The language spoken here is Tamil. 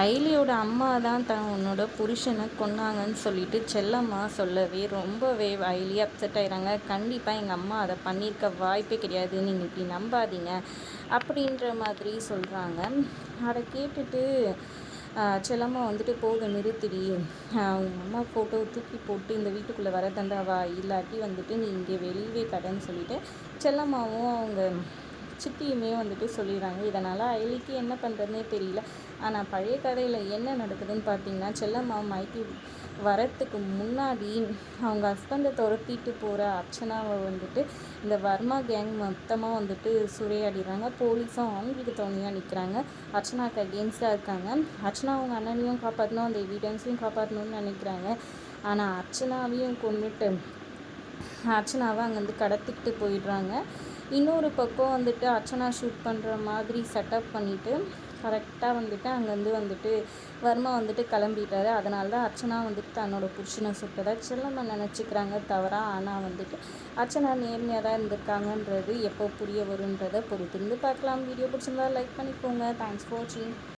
ஐலியோட அம்மா தான் தன் உன்னோட புருஷனை கொன்னாங்கன்னு சொல்லிட்டு செல்லம்மா சொல்லவே ரொம்பவே ஐலி அப்செட் ஆயிறாங்க. கண்டிப்பாக எங்கள் அம்மா அதை பண்ணியிருக்க வாய்ப்பே கிடையாது. நீங்கள் இப்படி நம்பாதீங்க அப்படின்ற மாதிரி சொல்கிறாங்க அதை கேட்டுட்டு செல்லம்மா வந்துட்டு போக நிறுத்திடி. அவங்க அம்மா ஃபோட்டோ தூக்கி போட்டு இந்த வீட்டுக்குள்ளே வர தந்தாவா இல்லாட்டி வந்துட்டு நீ இங்கே வெளியவே கடைன்னு சொல்லிட்டு செல்லம்மாவும் அவங்க சித்தியுமே வந்துட்டு சொல்லிடுறாங்க. இதனால் அயலிக்கு என்ன பண்ணுறதுனே தெரியல. ஆனால் பழைய கதையில் என்ன நடக்குதுன்னு பார்த்தீங்கன்னா செல்லம்மா மைக்கி வரத்துக்கு முன்னாடி அவங்க ஹஸ்பண்டை துரத்திட்டு போகிற அர்ச்சனாவை வந்துட்டு இந்த வர்மா கேங் மொத்தமாக வந்துட்டு சூறையாடிடுறாங்க போலீஸும் அவங்களுக்கு துணையாக நிற்கிறாங்க அர்ச்சனாவுக்கு அகேன்ஸ்டாக இருக்காங்க. அர்ச்சனா அவங்க அண்ணனையும் காப்பாற்றணும் அந்த எவிடன்ஸையும் காப்பாற்றணும்னு நினைக்கிறாங்க. ஆனால் அர்ச்சனாவையும் கொண்டுட்டு அர்ச்சனாவை அங்கேருந்து கடத்திக்கிட்டு போயிடுறாங்க. இன்னொரு பக்கம் வந்துட்டு அர்ச்சனா ஷூட் பண்ணுற மாதிரி செட்டப் பண்ணிவிட்டு கரெக்டாக வந்துட்டு அங்கேருந்து வந்துட்டு வர்மா வந்துட்டு கிளம்பிட்டாரு அதனால தான் அர்ச்சனா வந்துட்டு தன்னோட புருஷனை சுட்டதை செல்லம்மா நினச்சிக்கிறாங்க தவறாக ஆனால் வந்துட்டு அர்ச்சனா நேர்மையாக தான் இருந்திருக்காங்கன்றது எப்போ புரிய வருன்றதை பொறுத்திருந்து பார்க்கலாம். வீடியோ பிடிச்சிருந்தா லைக் பண்ணிக்கோங்க. தேங்க்ஸ் ஃபார் வாட்சிங்